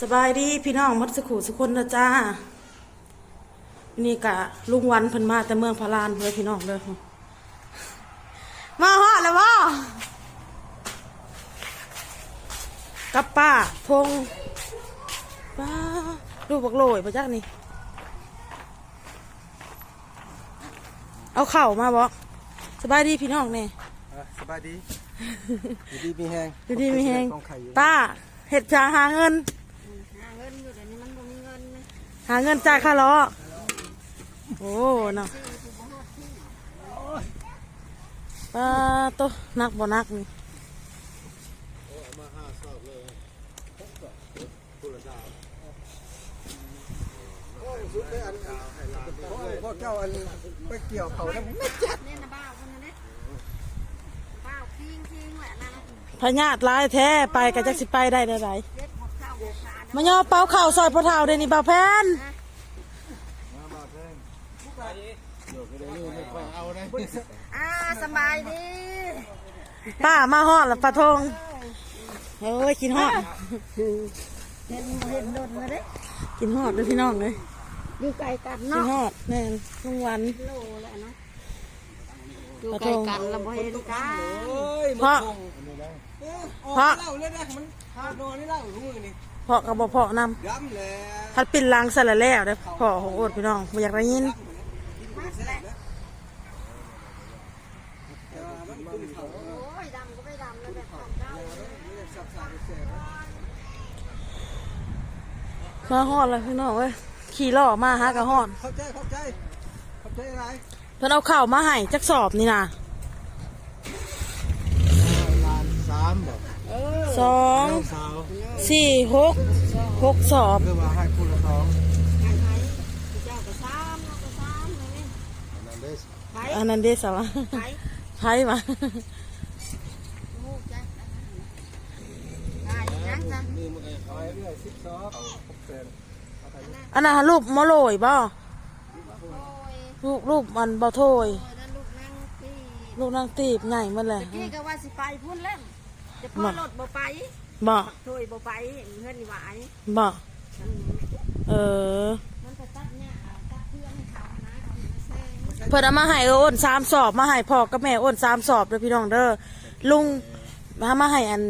สบายดีพี่น้องมัดสุขุสุคนนะจ้า นี่กะลุงวันเพิ่นมาแต่เมืองพารานเพื่อพี่น้องเด้อมาฮอดแล้วบ่กับป้าพงป้าดูบักโหลยปะจักนี่ เอาเข่ามาบ่สบายดีพี่น้องเนี่ยอะสบายดีอยู่ดีมีแหงดูดีมีแฮงต้องไข่อยู่ป้าเห็ดชาหาเงิน หาเงินจ่ายค่าล้อ โอ้เนาะป้าโตนักบ่นักนี่พ่อเจ้าอันไปเกี่ยวเขาแล้วไม่เนี่ยนะบ้าวคนนั้นเนี่ยบ้าวคิงคิงแหละนั่นนะพญาตร้ายแท้ไปกับจักสิไปได้ได้ไรเล็ดหมดข้าหมดสา มาย่อเป้าเข่าซอยพ่อเท่าเดยวนี่บ่าวแพนอ่าสบายดีป้ามาฮอดแล้วป้าทงเอ้ยกินฮอดเห็นเห็นโดนมาเด้กินฮอดเด้วยพี่น้องเลยอยู่ไกลกันกินเนาะฮอดแน่นทุกวัน โลแหละเนาะอยู่ไกลกันเราบ่เห็นกันโอ้ยเพราะ เพราะ เล่าเลยนะมันพานอนนี่เล่ารู้มือนี่เพาะกับบ่เพาะนย้ำเลยำพัดปิ่นลังใส่ละแล้วเด้อพ่อของโอดพี่น้องบ่อยากได้ยินโอ้ยดำก็ไม่ดำแล้วแบบของเจ้ามาฮอดแล้วพี่น้องเว้ยขี่ล้อมาหากะฮอดเข้าใจเข้าใจเข้าใจอะไรเพิ่นเอาข้าวมาให้จักสอบนี่นะลานสามบอกสองสาว สี่หกหกสอบเพื่อว่าให้คุณละสองไผ่ไผ่เจ้าก็ซ้ำเราก็ซ้ำเลยนี่นั่นเด้ไผ่อันนั้นเด้สาวะไผ่ไพ่มาหูจ้ะได้ยังจ้ะนี่มันเอาไปเรื่อยสิบสองหกเซนอันนั้นรูปมะโรยบ่โอ้ยรูปรูปมันเบาโทยโอ้ยนั่นลูกนั่งตีลูกนางตีบใหญ่มันเลยตะกี้ก็ว่าสิไปพุ่นเล่นจะพอรถบ่ไป บ่ถอยบ่ไปเงินหวายบ่เออมันก็ตัดเนี่ยตัดเพื่อนให้เขานะเขามาแซงเพิ่นเอามาให้เอออ้นสามสอบมาให้พ่อกับแม่อ้นสามสอบเด้อพี่น้องเด้อลุงมามาให้อัน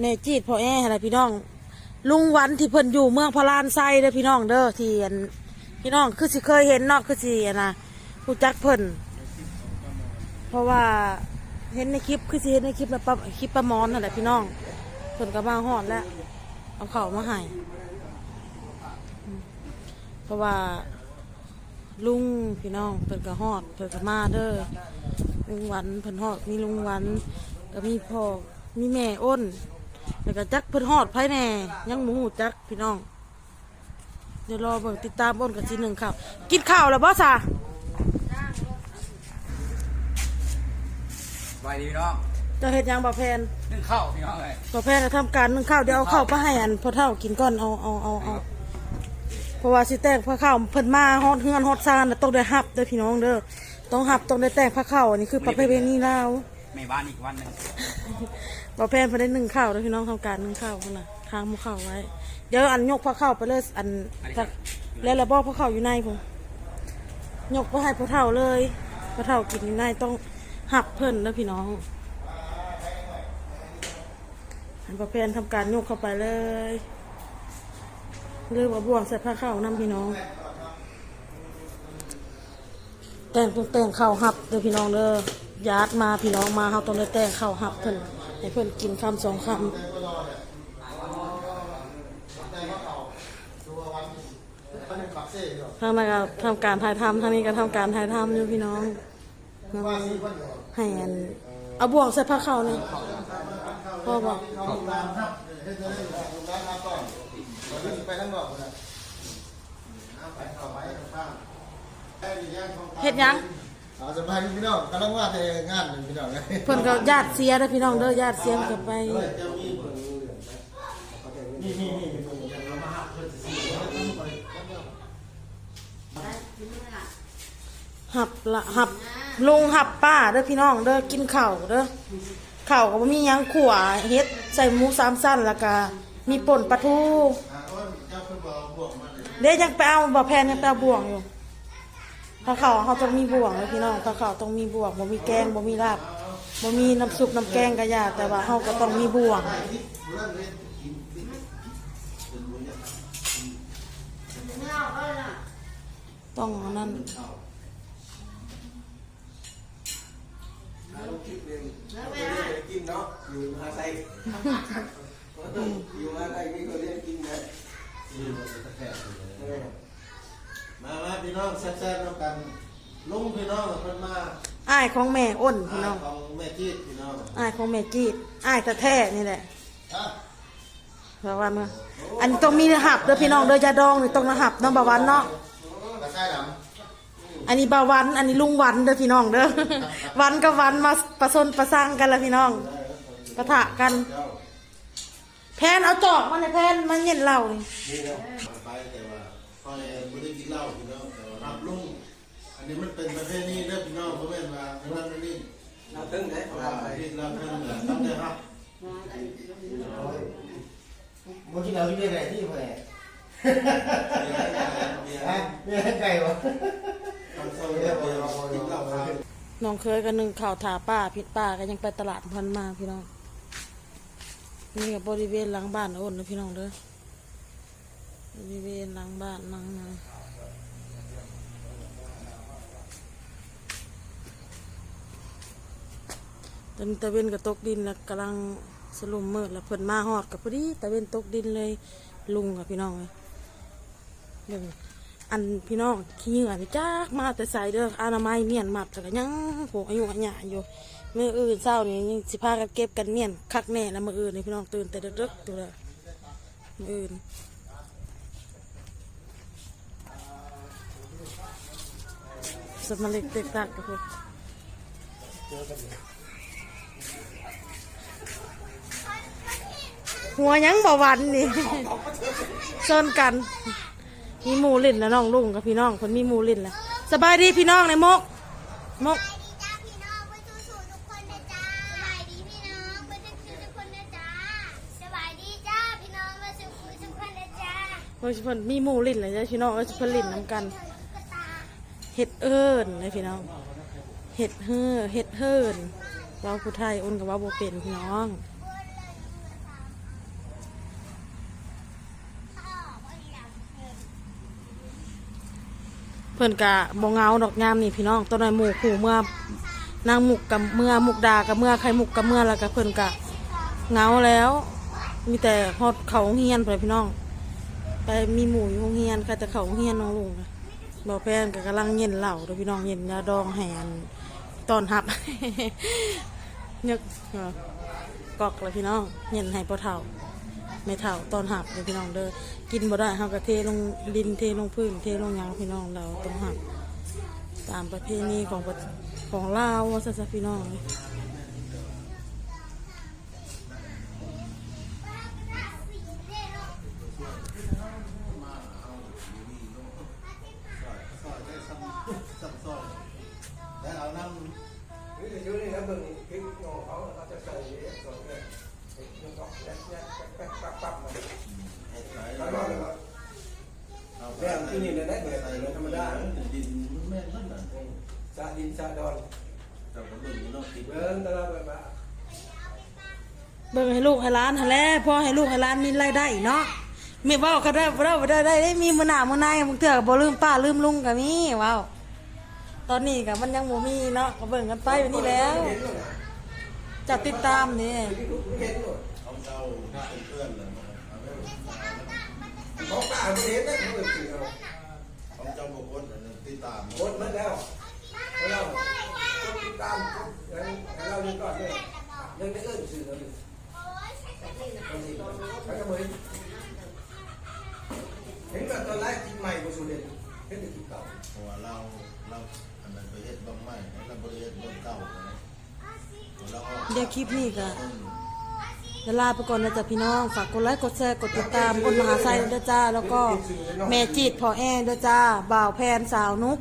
เนจีดพ่อแอ้อะไรพี่น้อง ลุงวันที่เพิ่นอยู่เมืองพารานไซเด้อพี่น้องเด้อที่อันพี่น้องคือสิเคยเห็นเนาะคือสิอันนะผู้จักเพิ่นเพราะว่าเห็นในคลิปคือสิเห็นในคลิปแล้วปะคลิปประมอนนั่นแหละพี่น้อง เพิ่นก็มาฮอดแล้ว เอาเข้ามาให้เพราะว่า ลุงพี่น้องเพิ่นก็ฮอด เพิ่นก็มาเด้อลุงวันเพิ่นฮอดมีลุงวันก็มีพ่อมีแม่อ้นแล้วก็จักเพิ่นฮอดภายแน่ยังบ่ฮู้จักพี่น้อง เดี๋ยวรอเบิ่งติดตามอ้นกับทีหนึ่งข้าวกินข้าวแล้วบ่ซะสบายดีพี่น้อง จะเฮ็ดหยังบ่แพนนึ่งข้าวพี่น้องเลยบ่แพนก็ทำการนึ่งข้าวเดี๋ยวเอาข้าวไปให้อันพ่อเฒ่ากินก่อนเอาเอาเอาเอาเพราะว่าสิแต่งผ้าข้าวเพิ่นมาฮอดเฮือนฮอดซานน่ะต้องได้รับเด้อพี่น้องเด้อต้องรับต้องได้แต่งผ้าข้าวอันนี้คือประเพณีลาวไม่บ้านอีกวันหนึ่งบ่แพนเพิ่นได้นึ่งข้าวแล้วพี่น้องทำการนึ่งข้าวพุ่นน่ะทางหมูข้าวไว้ เดี๋ยวอันยกผ้าข้าวไปเลยอันทักแล้วระบอกผ้าข้าวอยู่ในพุ่นยกไปให้พ่อเฒ่าเลยพ่อเฒ่ากินอยู่ในต้องหับเพิ่นแล้วพี่น้อง อันบ่แพนทำการยกเข้าไปเลยเลือกว่าบ่วงใส่ผ้าข้าวนํพี่น้อง แต่งต้องแต่งข้าวหับเด้อพี่น้องเด้อญาติมาพี่น้องมาเฮาต้องได้แต่งข้าวหับเพิ่นให้เพิ่นกินคำสองคำทางนั้นก็ทำการถ่ายทำทางนี้ก็ทำการถ่ายทำอยู่พี่น้องให้อันเอาบ่วงใส่ผ้าข้าวนี่ พ่อบอกเฮ็ดยังเอาสบายพี่น้องกำลังว่าแต่งานพี่น้องเลยเพิ่นก็ญาติเสียเด้พี่น้องเด้อญาติเสียเพิ่นก็ไปนี่นี่นี่หับละหับลุงหับป้าเด้อพี่น้องเด้อกินข้าวเด้อ ข้าวก็บ่มีหยังขั่วเฮ็ดใส่หมูสามสั้นแล้วก็มีป่นปลาทูเดี๋ยวยังไปเอาบ่แพนยังไปเอาบ่วงอยู่ถ้าเขาเขาต้องมีบ่วงเลยพี่น้องถ้าเขาต้องมีบ่วงบ่มีแกงบ่มีลาบบ่มีน้ำซุปน้ำแกงก็ยาแต่ว่าเขาก็ต้องมีบ่วงต้องอัน นั้นกินเนาะ อยู่มาใส่อยู่มาใส่มีคนเรียกกินนะมามาพี่น้องแซ่บๆน้ำกัน ลุงพี่น้องเพิ่นมาอ้ายของแม่อ้นพี่น้องของแม่จีดพี่น้องอ้ายของแม่จีดอ้ายแท้ๆนี่แหละอะเพราะว่าเมื่ออันนี้ต้องมีหับเด้อพี่น้องเด้อยาดองนี่ต้องหับน้องบาวันเนาะกระชายด อันนี้บาวัน อันนี้ลุงวันเด้อพี่น้องเด้อ วันกับวันมาประสนประสังกันละพี่น้องปะทะกัน แพนเอาจอกมาในแพนมันเย็นเหล้านี่ำนี่นะไปแต่ว่าคอยไม่ได้กินเหล้าพี่น้องแต่ว่ารับลุงอันนี้มันเป็นประเภทนี้เด้อพี่น้องเพราะแม่นว่าในวันนี้เราตึ้งนะว่าเราไปที่รับเพิ่นน่ะต้องได้รับมื่อกี้เราที่ไหนที่แหวเบียร์ฮะมีอะไรไก่วะต้องเศร้าเรียบเบียร์กินเหล้าครับ น้องเคยกันหนึ่งข่าวถาป้าผิดป้าก็ยังไปตลาดพันมาพี่น้อง นี่กับบริเวณหลังบ้านอ้นนะพี่น้องเด้อบริเวณหลังบ้านหลังนั้นตอนนี้ตะเวนกับตกดินแล้วกำลังสลุมมืดแล้วเพิ่นมาฮอดกับพอดีตะเวนตกดินเลยลุงกับพี่น้องเลยเบิ่ง อันพี่น้องขี้เหงื่อไปจ้ากมาแต่ใส่เด้ออนามัยเมียนมัดแล้วก็ยังโหอายุอันหยาอยู่มื่ออื่นเช้านี่ยังสิพากันเก็บกันเมียนคักแน่แล้วมื่ออื่นนี่พี่น้องตื่นแต่เดึกๆตัวเลยมื่ออื่นสมาเล็กเต็กตักทุกคนหัวยังบ่หวันนี่ซ่อนกัน มีหมูลิ่นแล้วน้องลุงกับพี่น้องคนมีหมูลิ่นแล้วสบายดีพี่น้องในมกมกสบายดีจ้าพี่น้องเพื่อนสู้ๆทุกคนนะจ้าสบายดีพี่น้องเพื่อนสู้ๆทุกคนนะจ้าสบายดีจ้าพี่น้องเพื่อนสู้ๆทุกคนนะจ้าเพิ่นเพิ่นมีหมูลิ่นเลยจ้ะพี่น้องเอ้ยเพิ่นลิ่นน้ำกันตุ๊กตาเห็ดเอิญเลยพี่น้อง เห็ดเฮ่อเห็ดเฮินเราผู้ไทยอ้นกับว่าโบเป็นพี่น้อง เพิ่นกะบงเงาดอกยามนี่พี่น้องต้นไม้หมู่ขู่เมื่อนางหมุกกับเมื่อมุกดากับเมื่อใครมุกกับเมื่อแล้วก็เพิ่นกะเงาแล้ว มีแต่ฮอดเขาเฮียนไปพี่น้อง ไปมีหมู่อยู่โรงเฮียนก็จะเขาเฮียนน้องลุงบอกแพนก็กำลังเย็นเหล่าด้อพี่น้องเย็นยาดองแหนตอนหับเนึกเออกอกเลยพี่น้องเย็นให้ปะเท่า ไม่เท่าตอนหักเด้อพี่น้องเด้อกินบ่ได้เฮาก็เทลงดินเทลงพื้นเทลงยางพี่น้องเราต้องหักตามประเพณีของของลาวว่าซะซะพี่น้อง งให้ลูกให้ร้านหันแล้วพ่อให้ลูกให้ร้านมีรายได้เนาะไม่เว้าก็ได้บ่ได้ได้ได้ได้มีมือหน้ามือในบางเทื่อบ่ลืมป้าลืมลุงก็มีเว้าตอนนี้ก็มันยังบ่มีเนาะก็เบิ่งกันไปแบบนี้แล้วจะติดตามนี่ของเจ้าเพื่อนเลยของป้าไม่เห็นนะเขาเป็นสื่อเอา ของเจ้าบุคคลอันนั้นติดตาม หมดมาแล้วเราติดตามเราเรื่องก่อนเลยเรื่องไม่เอื้อนสื่อเราเลยเขาจะเหมือนเห็นว่าตอนแรกกินใหม่กว่าสุดเลยเห็นแต่กินเก่า เพราะว่าเราเราอันนั้นไปเฮ็ดบ้างไหมเราบริ เดี๋ยวคลิปนี้ก็จะลาไปก่อนนะจ๊ะพี่น้อง ฝากกดไลค์กดแชร์กดติดตามคนมหาไซด้วยจ้า แล้วก็แม่จีตพอแอร์ด้วยจ้า บ่าวแพนสาวนุก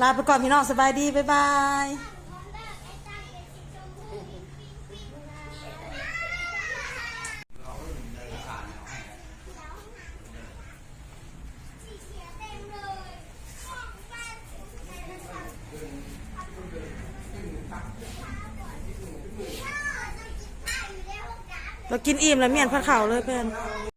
ลาไปก่อนพี่น้องสบายดี บ๊ายบาย เรากินอิ่มแล้วเมียนผัดข่าวเลยเพื่อน